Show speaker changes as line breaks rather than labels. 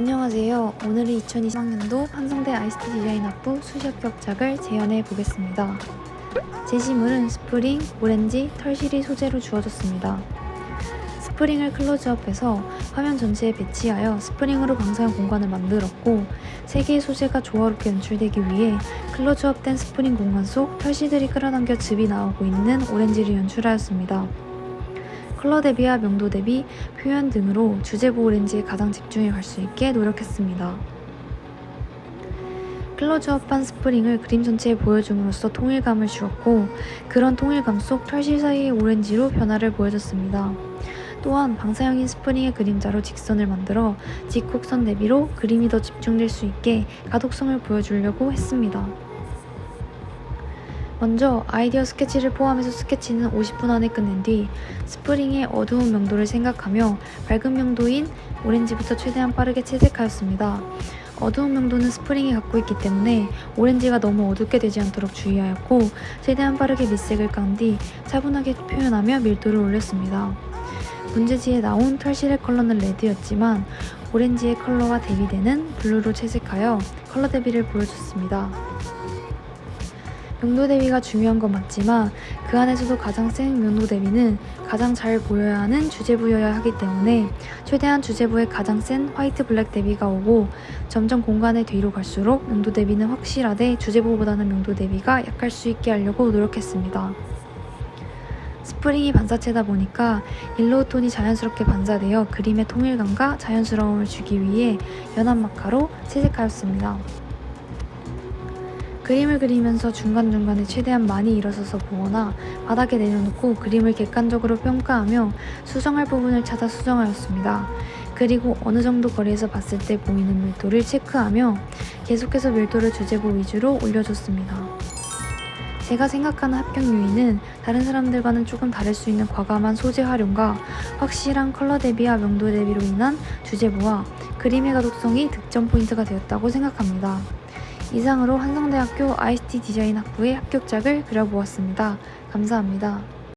안녕하세요. 오늘은 2020학년도 한성대 ICT 디자인 학부 수시 합격작을 재현해 보겠습니다. 제시물은 스프링, 오렌지, 털실이 소재로 주어졌습니다. 스프링을 클로즈업해서 화면 전체에 배치하여 스프링으로 방사형 공간을 만들었고 세 개의 소재가 조화롭게 연출되기 위해 클로즈업된 스프링 공간 속 털실들이 끌어당겨 즙이 나오고 있는 오렌지를 연출하였습니다. 컬러 대비와 명도 대비, 표현 등으로 주제부 오렌지에 가장 집중해 갈 수 있게 노력했습니다. 클로즈업한 스프링을 그림 전체에 보여줌으로써 통일감을 주었고 그런 통일감 속 털실 사이의 오렌지로 변화를 보여줬습니다. 또한 방사형인 스프링의 그림자로 직선을 만들어 직곡선 대비로 그림이 더 집중될 수 있게 가독성을 보여주려고 했습니다. 먼저 아이디어 스케치를 포함해서 스케치는 50분 안에 끝낸 뒤 스프링의 어두운 명도를 생각하며 밝은 명도인 오렌지부터 최대한 빠르게 채색하였습니다. 어두운 명도는 스프링이 갖고 있기 때문에 오렌지가 너무 어둡게 되지 않도록 주의하였고 최대한 빠르게 밑색을 깐 뒤 차분하게 표현하며 밀도를 올렸습니다. 문제지에 나온 털실의 컬러는 레드였지만 오렌지의 컬러와 대비되는 블루로 채색하여 컬러 대비를 보여줬습니다. 명도 대비가 중요한 건 맞지만 그 안에서도 가장 센 명도 대비는 가장 잘 보여야 하는 주제부여야 하기 때문에 최대한 주제부에 가장 센 화이트 블랙 대비가 오고 점점 공간의 뒤로 갈수록 명도 대비는 확실하되 주제부보다는 명도 대비가 약할 수 있게 하려고 노력했습니다. 스프링이 반사체다 보니까 옐로우 톤이 자연스럽게 반사되어 그림의 통일감과 자연스러움을 주기 위해 연한 마카로 채색하였습니다. 그림을 그리면서 중간중간에 최대한 많이 일어서서 보거나 바닥에 내려놓고 그림을 객관적으로 평가하며 수정할 부분을 찾아 수정하였습니다. 그리고 어느 정도 거리에서 봤을 때 보이는 밀도를 체크하며 계속해서 밀도를 주제부 위주로 올려줬습니다. 제가 생각하는 합격 요인은 다른 사람들과는 조금 다를 수 있는 과감한 소재 활용과 확실한 컬러 대비와 명도 대비로 인한 주제부와 그림의 가독성이 득점 포인트가 되었다고 생각합니다. 이상으로 한성대학교 ICT 디자인 학부의 합격작을 그려보았습니다. 감사합니다.